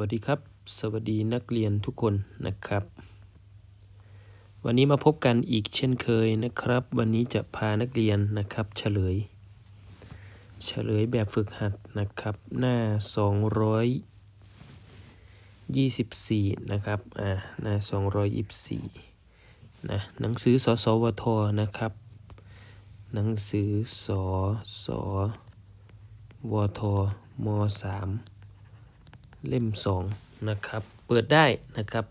วัสดีครับ สวัสดีนักเรียนทุกคนนะครับ วันนี้มาพบกันอีกเช่นเคยนะครับ วันนี้จะพานักเรียนนะครับ เฉลย เฉลยแบบฝึกหัดนะครับ หน้า 224 นะครับอ่าหน้า 224 นะหนังสือสสวทนะครับ หนังสือสสวทมสาม เล่มสองนะครับ เปิดได้นะครับ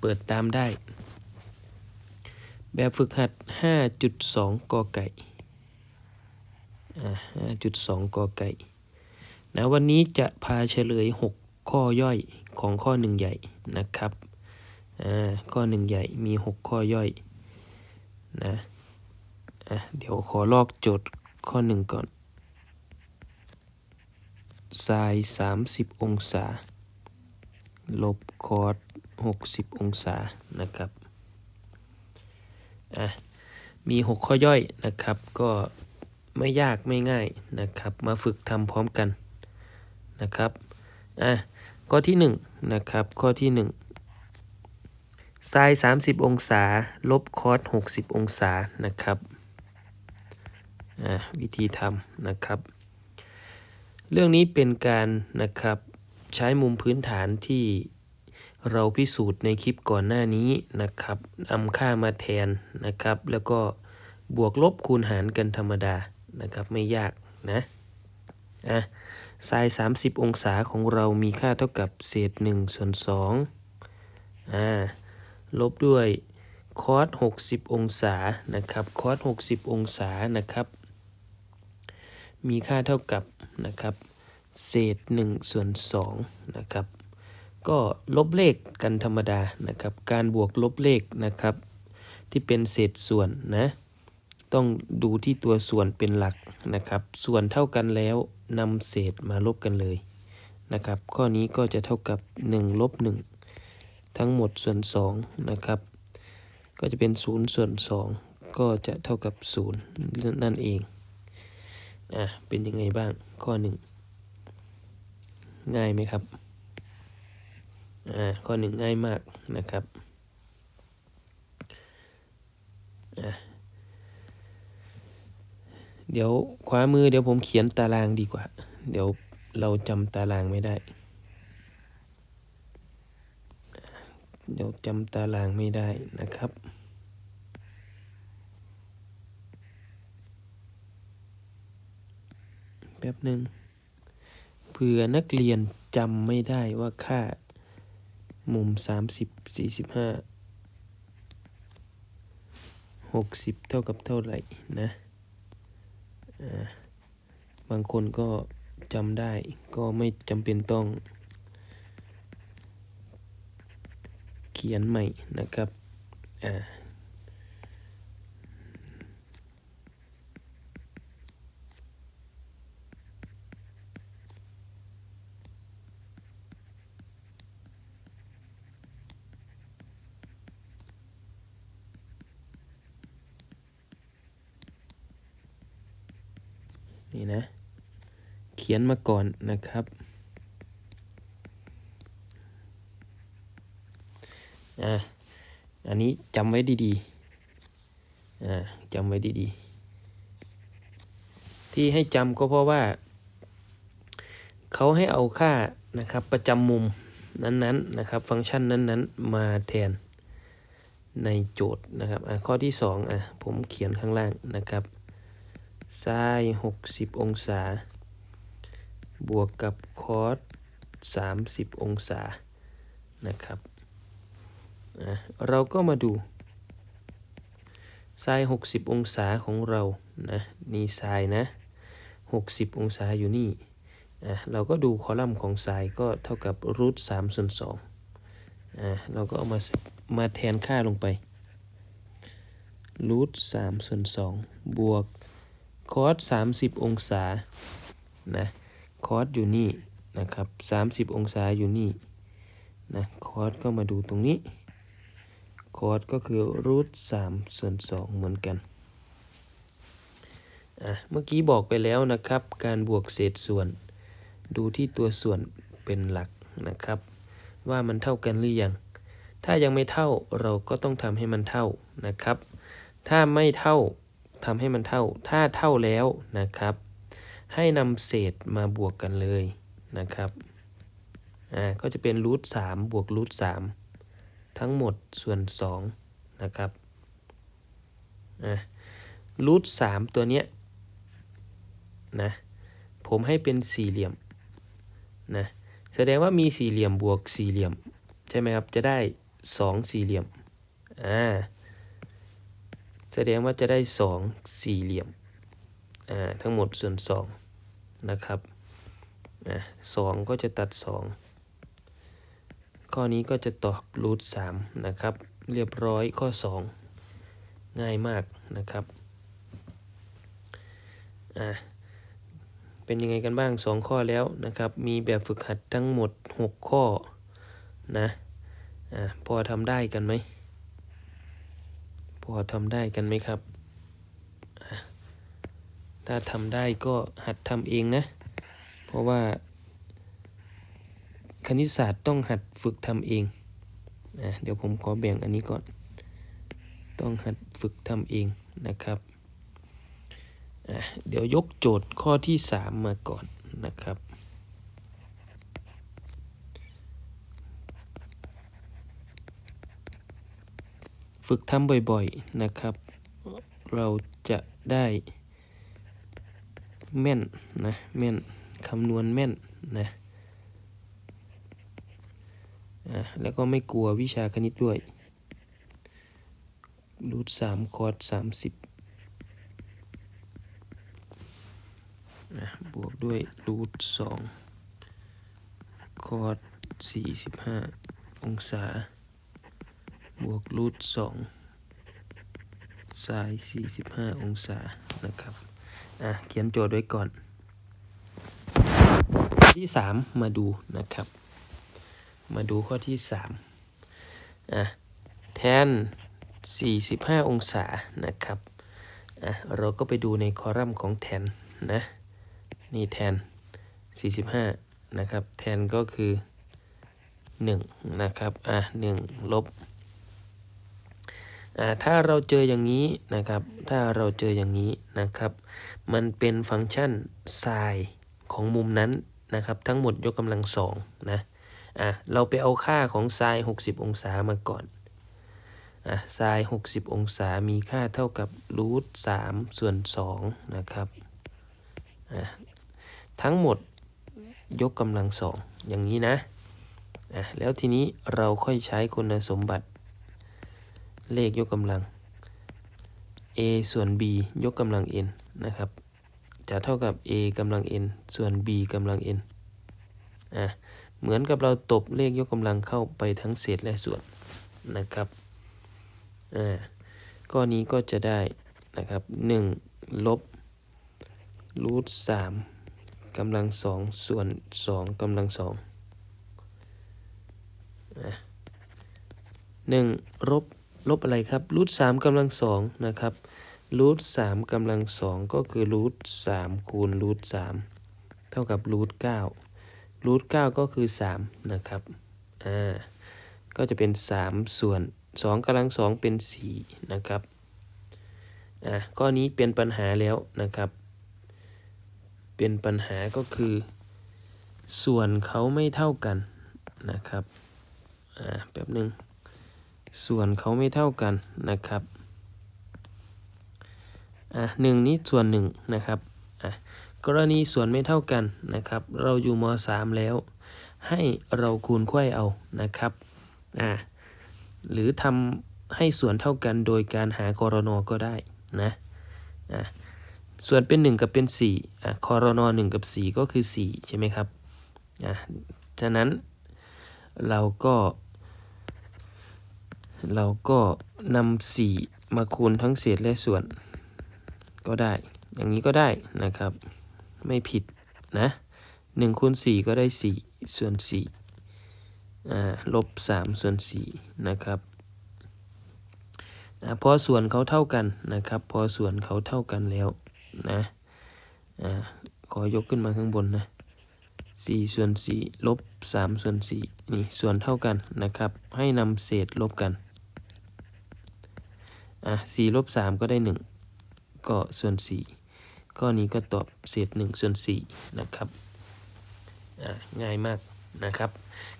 เปิดตามได้ แบบฝึกหัด 5.2 กอไก่อ่า5.2 กอไก่นะวันนี้จะพาเฉลย 6 ข้อย่อยของข้อหนึ่งใหญ่นะครับข้อหนึ่งใหญ่มี 6 ข้อย่อยนะะเดี๋ยวขอลอกโจทย์ข้อหนึ่งก่อน ไซน์30 องศา ลบคอส60 องศานะครับ อะ มี 6 ข้อย่อยนะครับ ก็ไม่ยากไม่ง่ายนะครับ มาฝึกทำพร้อมกันนะครับ อะ ข้อที่ 1 นะครับ ข้อที่1ไซน์30 องศา ลบคอส60 องศานะครับ อะ วิธีทำนะครับ เรื่องนี้เป็นการนะครับใช้มุมพื้นฐานที่เราพิสูจน์ในคลิปก่อนหน้านี้นะครับนำค่ามาแทนนะครับ แล้วก็บวกลบคูณหารกันธรรมดานะครับ ไม่ยากนะอะไซน์30 องศาของเรามีค่าเท่ากับเศษ1ส่วน2อ่าลบด้วยคอส60 องศานะครับคอส60 องศานะครับ มีค่าเท่ากับ นะครับ เศษ1ส่วน2นะครับ ก็ลบเลขกันธรรมดานะครับ การบวกลบเลขนะครับ ที่เป็นเศษส่วนนะต้องดูที่ตัวส่วนเป็นหลักนะครับ ส่วนเท่ากันแล้วนำเศษมาลบกันเลยนะครับ ข้อนี้ก็จะเท่ากับ1ลบ1ทั้งหมดส่วน2นะครับ ก็จะเป็น 0 ส่วน 2 ก็จะเท่ากับ 0 นั่นเอง อะเป็นยังไงบ้างข้อหนึ่งง่ายไหมครับอ่าข้อหนึ่งง่ายมากนะครับอะเดี๋ยวขวามือเดี๋ยวผมเขียนตารางดีกว่า เดี๋ยวเราจำตารางไม่ได้ เดี๋ยวจำตารางไม่ได้นะครับ ป๊บหนึ่งเผื่อนักเรียนจำไม่ได้ว่าค่ามุม 30 45 60 เท่ากับเท่าไหร่นะบางคนก็จำได้ก็ไม่จำเป็นต้อง เขียนใหม่นะครับ อ่า นี่นะ เขียนมาก่อนนะครับอ่าอันนี้จำไว้ดีๆอ่าจำไว้ดีๆ ที่ให้จำก็เพราะว่า เขาให้เอาค่านะครับประจำมุมนั้นๆนนะครับ ฟังก์ชันนั้นๆ มาแทนในโจทย์นะครับอ่าข้อที่ 2อะผมเขียนข้างล่างนะครับไซน์60 องศา บวกกับคอส30 องศานะครับเราก็มาดูไซน์60 องศาของเรานะนี่ไซน์นะ 60 องศาอยู่นี่อะเราก็ดูคอลัมน์ของไซน์ก็เท่ากับรูท3ส่วน2อะเราก็เอามามาแทนค่าลงไปรูท3ส่วน2บวกคอส30องศานะ คอสอยู่นี่นะครับ30 องศาอยู่นี่นะคอสก็มาดูตรงนี้คอสก็คือรูท3ส่วน2เหมือนกันอะเมื่อกี้บอกไปแล้วนะครับ การบวกเศษส่วน ดูที่ตัวส่วนเป็นหลักนะครับ ว่ามันเท่ากันหรือยัง ถ้ายังไม่เท่าเราก็ต้องทำให้มันเท่านะครับ ถ้าไม่เท่าทำให้มันเท่า ถ้าเท่าแล้วนะครับ ให้นำเศษมาบวกกันเลยนะครับ อ่า ก็จะเป็นรูทสามบวกรูทสามทั้งหมดส่วนสองนะครับ อ่ารูทสามตัวเนี้ยนะ ผมให้เป็นสี่เหลี่ยมนะ แสดงว่ามีสี่เหลี่ยมบวกสี่เหลี่ยม ใช่ไหมครับ จะได้สองสี่เหลี่ยม อ่า แสดงว่าจะได้สองสี่เหลี่ยม อ่า ทั้งหมดส่วนสอง นะครับสองก็จะตัดสองข้อนี้ก็จะตอบรูทสามนะครับ เรียบร้อยข้อสองง่ายมากนะครับอ่าเป็นยังไงกันบ้างสองข้อแล้วนะครับ มีแบบฝึกหัดทั้งหมดหกข้อนะอ่าพอทำได้กันไหมพอทำได้กันไหมครับ ถ้าทำได้ก็หัดทำเองนะ เพราะว่า คณิตศาสตร์ต้องหัดฝึกทำเองนะเดี๋ยวผมขอแบ่งอันนี้ก่อน ต้องหัดฝึกทำเองนะครับเดี๋ยวยกโจทย์ข้อที่ 3 มาก่อนนะครับ ฝึกทำบ่อยๆนะครับ เราจะได้ แม่นนะแม่นคำนวณแม่นนะอะแล้วก็ไม่กลัววิชาคณิตด้วยรูทสามคอร์สสามสิบนะบวกด้วยรูทสองคอสสี่สิบห้าองศา บวกรูทสองไซน์สี่สิบห้าองศานะครับ อะเขียนโจทย์ไว้ก่อน ที่สามมาดูนะครับ มาดูข้อที่สามอะแทน 45 องศานะครับอะเราก็ไปดูในคอลัมน์ของแทนนะนี่แทน 45 นะครับ แทนก็คือ 1 นะครับ อะ1ลบอ่าถ้าเราเจออย่างนี้นะครับ ถ้าเราเจออย่างนี้นะครับ มันเป็นฟังก์ชันไซน์ของมุมนั้นนะครับ ทั้งหมดยกกำลังสองนะอะเราไปเอาค่าของไซน์60 องศามาก่อนอะไซน์60 องศามีค่าเท่ากับรูท3ส่วน2นะครับอะทั้งหมดยกกำลังสองอย่างนี้นะอะแล้วทีนี้เราค่อยใช้คุณสมบัติ เลขยกกำลัง a ส่วน b ยกกำลัง n นะครับ จะเท่ากับ a กำลัง n ส่วน b กำลัง n อะเหมือนกับเราตบเลขยกกำลังเข้าไปทั้งเศษและส่วนนะครับอ่าข้อนี้ก็จะได้นะครับ1ลบรูทสามกำลังสองส่วนสองกำลังสองหนึ่งลบลบอะไรครับรูทสามกำลังสองนะครับ รูทสามกำลังสองก็คือรูทสามคูณรูทสามเท่ากับรูทเก้ารูทเก้าก็คือสามนะครับ อ่า ก็จะเป็นสามส่วนสองกำลังสองเป็นสี่นะครับ อ่าข้อนี้เป็นปัญหาแล้วนะครับ เป็นปัญหาก็คือ ส่วนเขาไม่เท่ากันนะครับ อ่า แป๊บหนึ่งส่วนเขาไม่เท่ากันนะครับ อะหนึ่งนี้ส่วนหนึ่งนะครับอะกรณีส่วนไม่เท่ากันนะครับ เราอยู่ม .3 แล้ว ให้เราคูณไขว้เอานะครับอ่าหรือทำให้ส่วนเท่ากันโดยการหากรนก็ได้นะอะส่วนเป็น 1 กับเป็น4อะคอรน1กับ 4 ก็คือ 4 ใช่ไหมครับอะฉะนั้นเราก็ เราก็นำ4มาคูณทั้งเศษและส่วน ก็ได้ อย่างนี้ก็ได้นะครับ ไม่ผิดนะ1คูณ4ก็ได้ 4 ส่วน4อ่าลบ3ส่วน4นะครับอพอส่วนเขาเท่ากันนะครับ พอส่วนเขาเท่ากันแล้วนะอ่าขอยกขึ้นมาข้างบนนะสี่ส่วนสี่ลบสามส่วนสี่นี่ส่วนเท่ากันนะครับ ให้นำเศษลบกันอะสี่ลบสามก็ได้หนึ่ง ก็ส่วนสี่ข้อนี้ก็ตอบเศษหนึ่งส่วนสี่นะครับง่ายมากนะครับ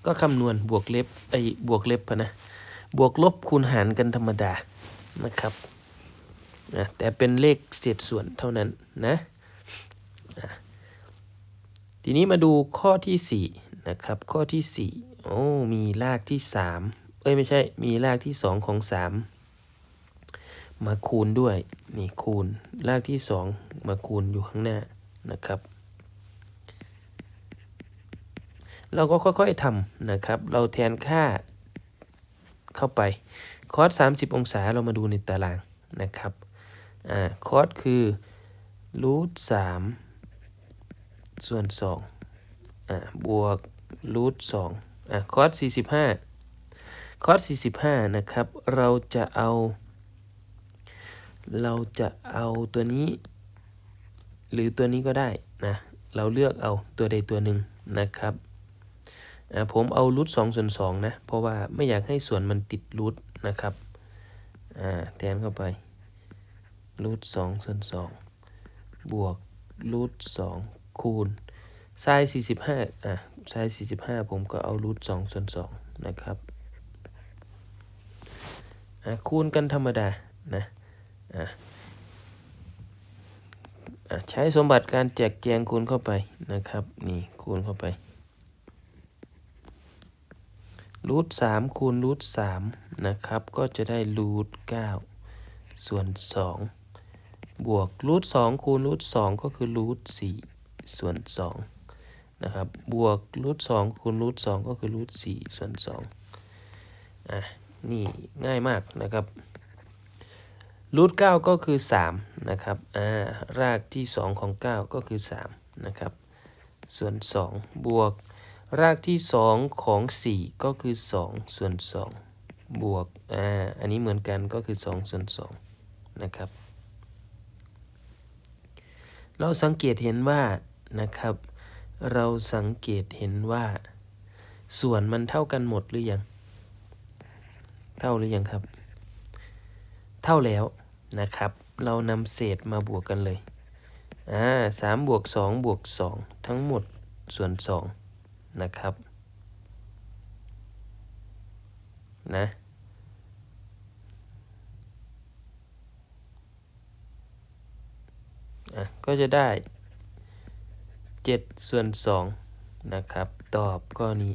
ก็คำนวณบวกเล็บไอ้บวกเล็บนะบวกลบคูณหารกันธรรมดานะครับนะแต่เป็นเลขเศษส่วนเท่านั้นนะอะทีนี้มาดูข้อที่ 4 นะครับ ข้อที่ 4 โอ้ มีรากที่ 3 เอ้ย ไม่ใช่ มีรากที่ 2 ของ 3 มาคูณด้วย นี่คูณ รากที่ 2 มาคูณอยู่ข้างหน้านะครับ เราก็ค่อยๆทำนะครับ เราแทนค่าเข้าไป คอส30 องศาเรามาดูในตารางนะครับ อ่า คอสคือรูท3ส่วน2อ่า บวกรูท2อ่า คอส45 คอส45 นะครับ เราจะเอา เราจะเอาตัวนี้ หรือตัวนี้ก็ได้นะ เราเลือกเอาตัวใดตัวหนึ่งนะครับผมเอารูทสองส่วนสองนะ เพราะว่าไม่อยากให้ส่วนมันติดรูทนะครับแทนเข้าไปรูทสองส่วนสองบวกรูทสองคูณไซน์สี่สิบห้าอ่าไซน์สี่สิบห้าผมก็เอารูทสองส่วนสองนะครับคูณกันธรรมดานะ ใช้สมบัติการแจกแจงคูณเข้าไปนะครับ นี่คูณเข้าไปรูทสามคูณรูทสามนะครับ ก็จะได้รูทเก้าส่วนสองบวกรูทสองคูณรูทสองก็คือรูทสี่ส่วนสองนะครับบวกรูทสองคูณรูทสองก็คือรูทสี่ส่วนสองอะนี่ง่ายมากนะครับ รูทเก้าก็คือสามนะครับอ่ารากที่สองของเก้าก็คือสามนะครับส่วนสองบวก รากที่ 2 ของ 4 ก็คือ 2 ส่วน 2 บวกอ่าอันนี้เหมือนกันก็คือ 2 ส่วน2นะครับเราสังเกตเห็นว่านะครับ เราสังเกตเห็นว่า ส่วนมันเท่ากันหมดหรือยัง เท่าหรือยังครับ เท่าแล้ว นะครับ เรานำเศษมาบวกกันเลย อ่าสามบวกสองบวกสองทั้งหมดส่วนสองนะครับ นะ อะ ก็จะได้7ส่วน2นะครับ ตอบข้อนี้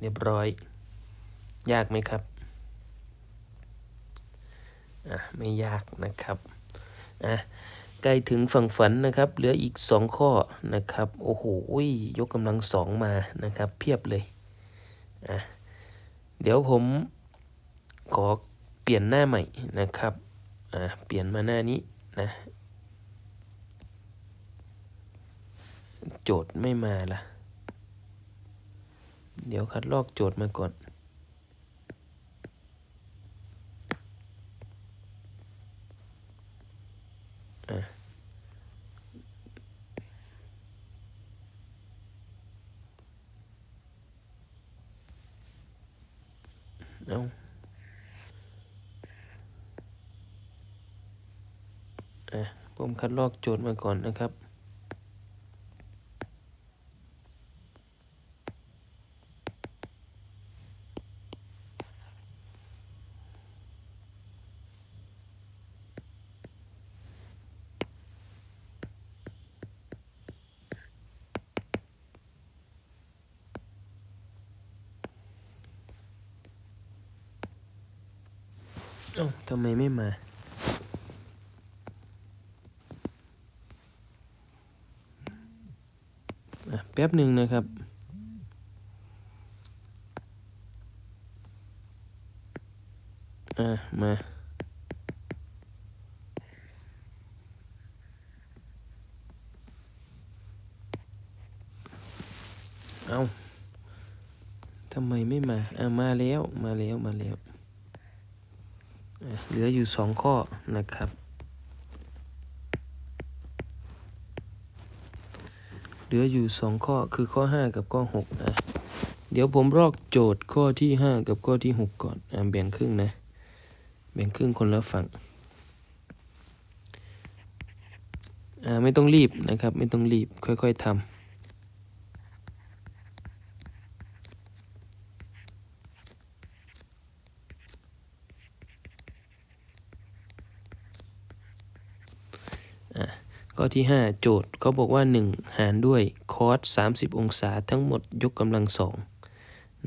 เรียบร้อย ยากไหมครับ อะไม่ยากนะครับอะใกล้ถึงฝั่งฝันนะครับ เหลืออีก 2 ข้อนะครับ โอ้โหยกกำลังสองมานะครับ เพียบเลยอะเดี๋ยวผมขอเปลี่ยนหน้าใหม่นะครับอะเปลี่ยนมาหน้านี้นะโจทย์ไม่มาละเดี๋ยวคัดลอกโจทย์มาก่อน อะ เอาอะผมคัดลอกโจทย์มาก่อนนะครับ เอ้าทำไมไม่มา อะ แป๊บหนึ่งนะครับ อะ มาเอาทำไมไม่มา อะ มาแล้ว มาแล้ว มาแล้ว เหลืออยู่สองข้อนะครับ เห ลืออยู่สองข้อคือข้อห้ากับข้อหกอะเดี๋ยวผมลอกโจทย์ข้อที่ห้ากับข้อที่หกก่อนอะแบ่งครึ่งนะ แบ่งครึ่งคนละฝั่งอ่าไม่ต้องรีบนะครับ ไม่ต้องรีบค่อย ๆทำ ข้อที่ 5 โจทย์เขาบอกว่า 1 หารด้วยคอส30 องศาทั้งหมดยกกำลังสอง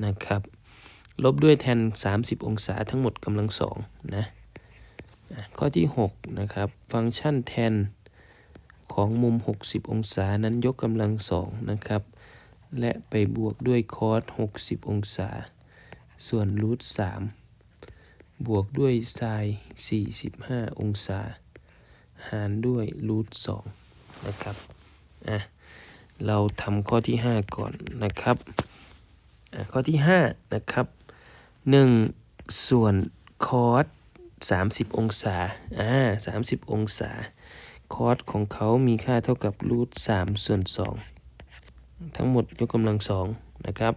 นะครับ ลบด้วยแทน 30 องศาทั้งหมดกำลังสองนะข้อที่ 6 นะครับ ฟังก์ชันแทนของมุม 60 องศานั้นยกกำลังสองนะครับ และไปบวกด้วยคอส60 องศา ส่วนรูท3บวกด้วยไซน์45 องศา หารด้วยรูทสองนะครับอะเราทำข้อที่ 5 ก่อนนะครับอะข้อที่ 5 นะครับ 1 ส่วนคอส30 องศาอ่า30 องศา คอสของเขามีค่าเท่ากับรูท3ส่วน 2 ทั้งหมดยกกำลังสองนะครับ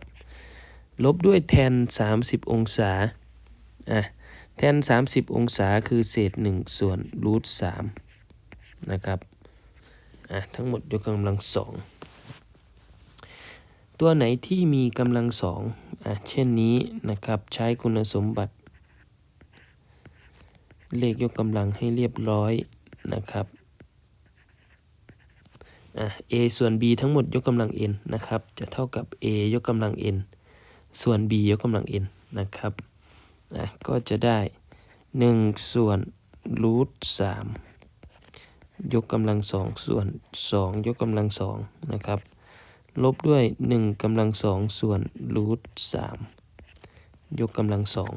ลบด้วยแทน 30 องศาอะแทน 30 องศาคือเศษ 1 ส่วนรูท3 นะครับอะทั้งหมดยกกำลังสองตัวไหนที่มีกำลังสองอะเช่นนี้นะครับใช้คุณสมบัติ เลขยกกำลังให้เรียบร้อยนะครับอะ a ส่วน b ทั้งหมดยกกำลัง n นะครับ จะเท่ากับ a ยกกำลัง n ส่วน b ยกกำลัง n นะครับอะก็จะได้ 1 ส่วนรูท3 ยกกำลังสองส่วน 2 ยกกำลังสองนะครับ ลบด้วย 1กำลังสองส่วนรูท3ยกกำลังสอง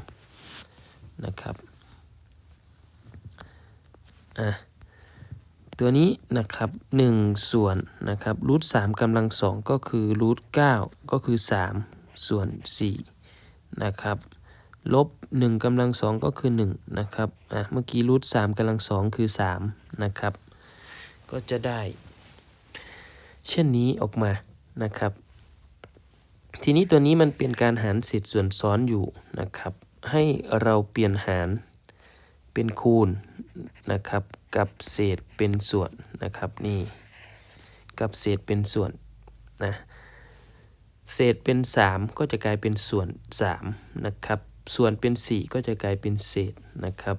นะครับอะตัวนี้นะครับ1ส่วนนะครับรูท3กำลังสองก็คือรูท9ก็คือ 3 ส่วน4นะครับลบ1กำลังสองก็คือ 1 นะครับ อะ เมื่อกี้รูท3กำลังสองคือ 3 นะครับ ก็จะได้ เช่นนี้ออกมานะครับ ทีนี้ตัวนี้มันเป็นการหารเศษส่วนซ้อนอยู่นะครับ ให้เราเปลี่ยนหารเป็นคูณนะครับกับเศษเป็นส่วนนะครับนี่กับเศษเป็นส่วนนะเศษเป็น 3 ก็จะกลายเป็นส่วน3นะครับส่วนเป็น 4 ก็จะกลายเป็นเศษนะครับ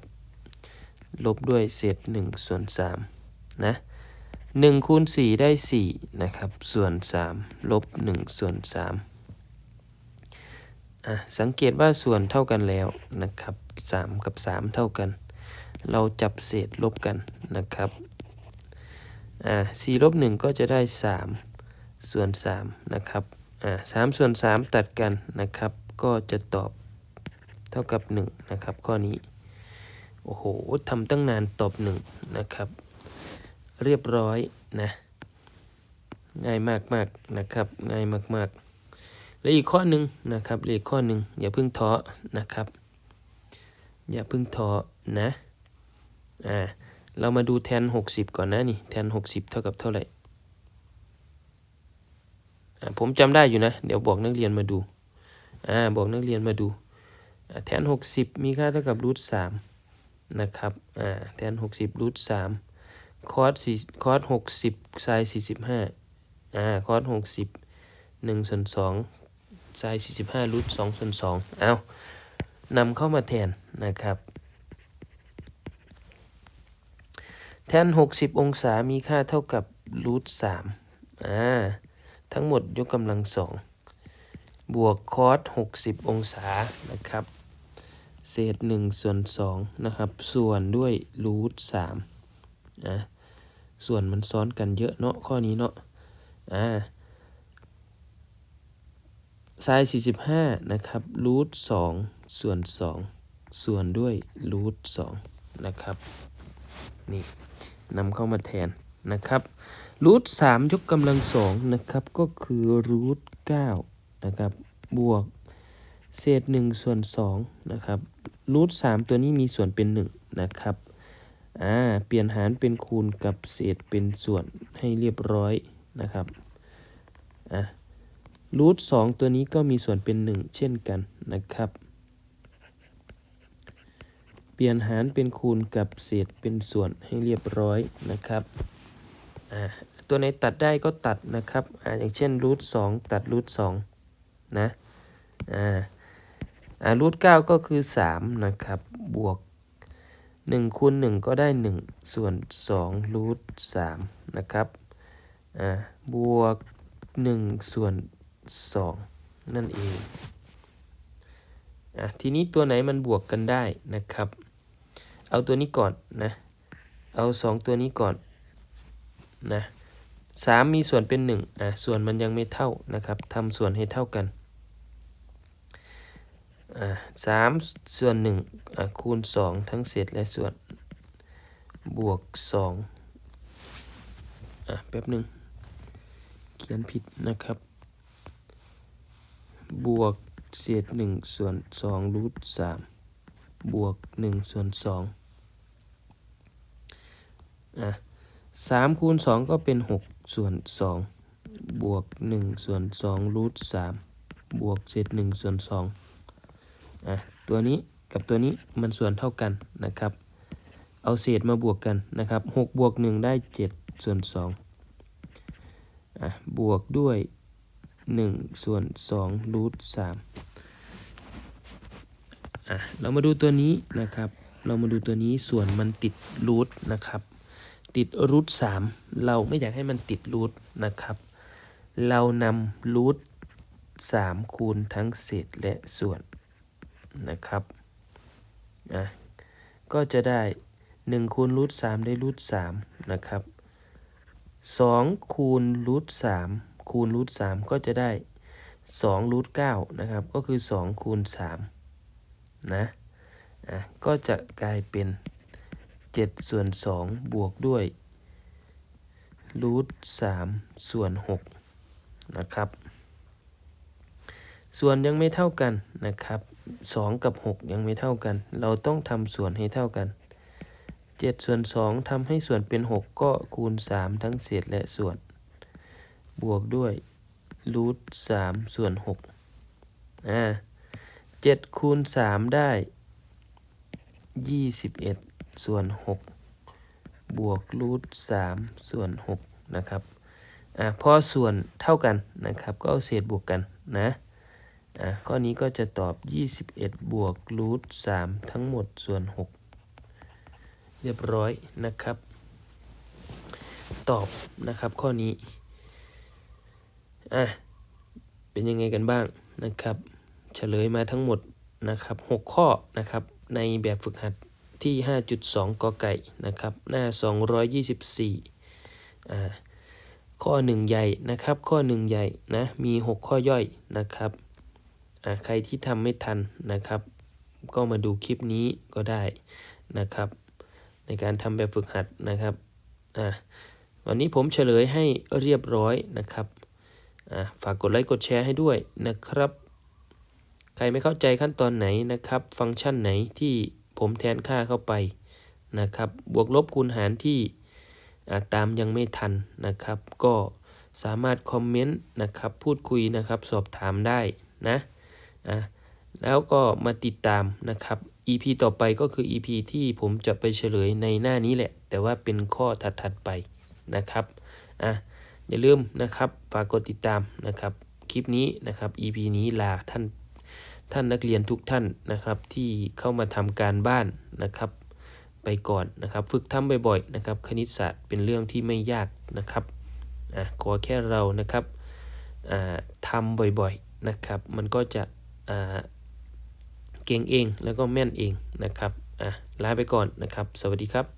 ลบด้วยเศษ1ส่วน3นะ 1คูณ4ได้ 4 นะครับ ส่วน 3 ลบ 1 ส่วน3อะสังเกตว่าส่วนเท่ากันแล้วนะครับ 3 กับ 3 เท่ากัน เราจับเศษลบกันนะครับอ่า4ลบ 1 ก็จะได้ 3 ส่วน 3 นะครับอ่า3ส่วน 3 ตัดกันนะครับ ก็จะตอบเท่ากับ 1 นะครับ ข้อนี้ โอ้โหทำตั้งนานตอบ 1 นะครับ เรียบร้อยนะง่ายมากมากนะครับง่ายมากๆและอีกข้อหนึ่งนะครับและอีกข้อหนึ่งอย่าเพิ่งท้อนะครับ อย่าเพิ่งท้อนะอ่าเรามาดูแทน 60 ก่อนนะนี่แทน 60 เท่ากับเท่าไหร่ผมจำได้อยู่นะ เดี๋ยวบอกนักเรียนมาดูอ่าบอกนักเรียนมาดูแทน 60 มีค่าเท่ากับรูท3นะครับอ่าแทน 60รูท3 คอสสี่คอส60ไซน์45อ่าคอส60 1ส่วน2ไซน์45รูท2ส่วน2เอานำเข้ามาแทนนะครับแทน 60 องศามีค่าเท่ากับรูท3อ่า ทั้งหมดยกกำลังสอง บวกคอส60 องศา นะครับ เศษ1ส่วน2นะครับ ส่วนด้วยรูท3อะ ส่วนมันซ้อนกันเยอะเนาะข้อนี้เนาะอ่าไซน์45 นะครับรูท2ส่วน 2 ส่วนด้วยรูท2นะครับ นี่นำเข้ามาแทนนะครับรูท3ยกกำลังสองนะครับ ก็คือรูท9นะครับ บวก เศษ1ส่วน2นะครับรูท3ตัวนี้มีส่วนเป็น 1 นะครับ อ่าเปลี่ยนหารเป็นคูณกับเศษเป็นส่วนให้เรียบร้อยนะครับอะรูทสองตัวนี้ก็มีส่วนเป็นหนึ่งเช่นกันนะครับ เปลี่ยนหารเป็นคูณกับเศษเป็นส่วนให้เรียบร้อยนะครับอ่าตัวไหนตัดได้ก็ตัดนะครับอ่าอย่างเช่นรูทสองตัดรูทสองนะอ่าอ่ารูทเก้าก็คือสามนะครับ บวก หนึ่งคูณหนึ่งก็ได้หนึ่งส่วนสองรูทสามนะครับอ่าบวกหนึ่งส่วนสองนั่นเองอะทีนี้ตัวไหนมันบวกกันได้นะครับ เอาตัวนี้ก่อนนะ เอาสองตัวนี้ก่อนนะสามมีส่วนเป็นหนึ่งอะส่วนมันยังไม่เท่านะครับทำส่วนให้เท่ากัน สามส่วนหนึ่งคูณสองทั้งเศษและส่วนบวกสองอะแป๊บหนึ่งเขียนผิดนะครับ บวกเศษหนึ่งส่วนสองรูทสามบวกหนึ่งส่วนสองอะสามคูณสองก็เป็นหกส่วนสองบวกหนึ่งส่วนสองรูทสามบวกเศษหนึ่งส่วนสอง อะตัวนี้กับตัวนี้มันส่วนเท่ากันนะครับ เอาเศษมาบวกกันนะครับหกบวกหนึ่งได้เจ็ดส่วนสองอะบวกด้วยหนึ่งส่วนสองรูทสามอะเรามาดูตัวนี้นะครับ เรามาดูตัวนี้ส่วนมันติดรูทนะครับ ติดรูทสามเราไม่อยากให้มันติดรูทนะครับ เรานำรูทสามคูณทั้งเศษและส่วน นะครับอะก็จะได้หนึ่งคูณรูทสามได้รูทสามนะครับสองคูณรูทสามคูณรูทสามก็จะได้สองรูทเก้านะครับ ก็คือสองคูณสามนะอะก็จะกลายเป็น 7 ส่วน 2 บวกด้วยรูท3ส่วน6นะครับ ส่วนยังไม่เท่ากันนะครับ 2 กับ 6 ยังไม่เท่ากัน เราต้องทำส่วนให้เท่ากัน 7 ส่วน 2ทำให้ส่วนเป็น 6 ก็คูณ 3 ทั้งเศษและส่วน บวกด้วยรูท3ส่วน6อ่า7คูณ 3 ได้ 21 ส่วน 6 บวกรูท3ส่วน 6 นะครับอะพอส่วนเท่ากันนะครับ ก็เอาเศษบวกกันนะ อะข้อนี้ก็จะตอบ 21 บวกรูท3ทั้งหมดส่วน 6 เรียบร้อยนะครับ ตอบนะครับข้อนี้ อะ เป็นยังไงกันบ้างนะครับเฉลยมาทั้งหมดนะครับ 6 ข้อนะครับ ในแบบฝึกหัดที่ 5.2กอไก่นะครับ หน้า 224 อ่า ข้อ 1 ใหญ่นะครับ ข้อ 1 ใหญ่นะ มี 6 ข้อย่อยนะครับ ใครที่ทำไม่ทันนะครับ ก็มาดูคลิปนี้ก็ได้นะครับ ในการทำแบบฝึกหัดนะครับวันนี้ผมเฉลยให้เรียบร้อยนะครับฝากกดไลค์กดแชร์ให้ด้วยนะครับ ใครไม่เข้าใจขั้นตอนไหนนะครับ ฟังก์ชันไหนที่ผมแทนค่าเข้าไปนะครับ บวกลบคูณหารที่ตามยังไม่ทันนะครับ ก็สามารถคอมเมนต์นะครับ พูดคุยนะครับ สอบถามได้นะ อะแล้วก็มาติดตามนะครับ EP ต่อไปก็คือ EP ที่ผมจะไปเฉลยในหน้านี้แหละ แต่ว่าเป็นข้อถัดๆไปนะครับอะอย่าลืมนะครับฝากกดติดตามนะครับ คลิปนี้นะครับ EP นี้ลาท่านท่านนักเรียนทุกท่านนะครับ ที่เข้ามาทำการบ้านนะครับ ไปก่อนนะครับ ฝึกทำบ่อยๆนะครับ คณิตศาสตร์เป็นเรื่องที่ไม่ยากนะครับอะขอแค่เรานะครับอ่าทำบ่อยๆนะครับ มันก็จะ เก่งเองแล้วก็แม่นเองนะครับอะลาไปก่อนนะครับ สวัสดีครับ